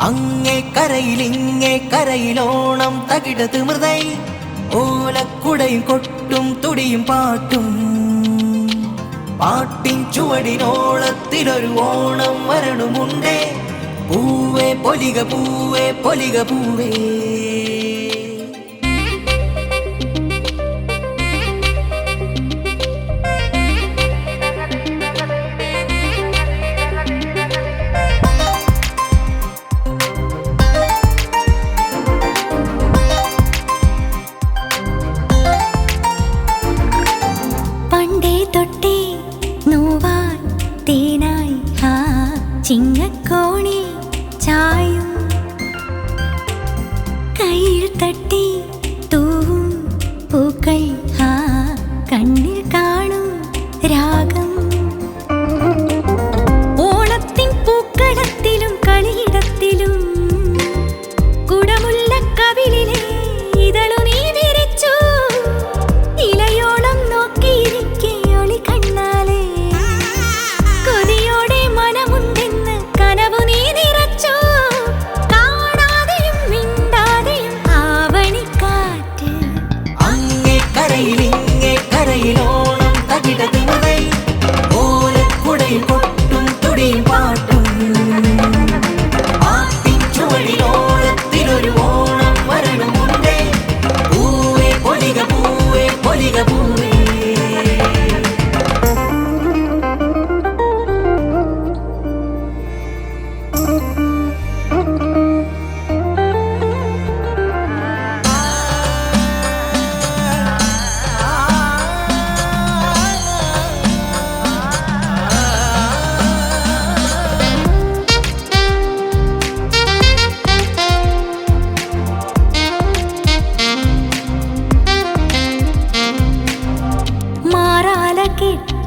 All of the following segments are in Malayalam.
അങ്ങേ കരയിൽ ഇങ്ങേ കരയിലോണം തകിടത് മൃതൈ. ഓലക്കുടയും കൊട്ടും തുടിയും പാട്ടും. പാട്ടിൻ ചുവടിനോളത്തിലൊരു ഓണം വരണമുണ്ടേ. പൂവേ പൊലിക പൂവേ പൊലിക പൂവേ. ചിങ്ങക്കോണി ഇങ്ങേ കരയിലോണം തകിട മൃതൈ. ഓലക്കുടയും കൊട്ടും തുടിയും പാട്ടും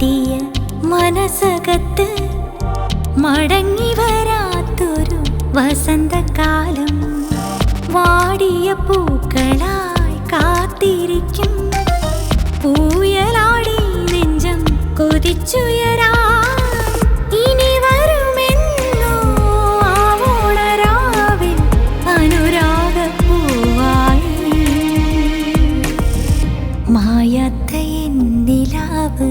കെട്ടിയ മനസ്സകത്ത് മടങ്ങി വരാത്തൊരു വസന്തകാലം വാടിയ പൂക്കളായി കാത്തിരിക്കും. പൂയലാടി നെഞ്ചം കൊതിച്ചുയരാ മായാത്ത എന്നിലാവ്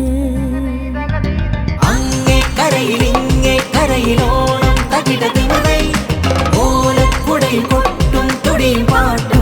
അങ്ങേ കരയിൽ ഇങ്ങേ കരയിലോണം തകിടത് മൃതൈ. ഓലക്കുടയും കൊട്ടും തുടിയും പാട്ടും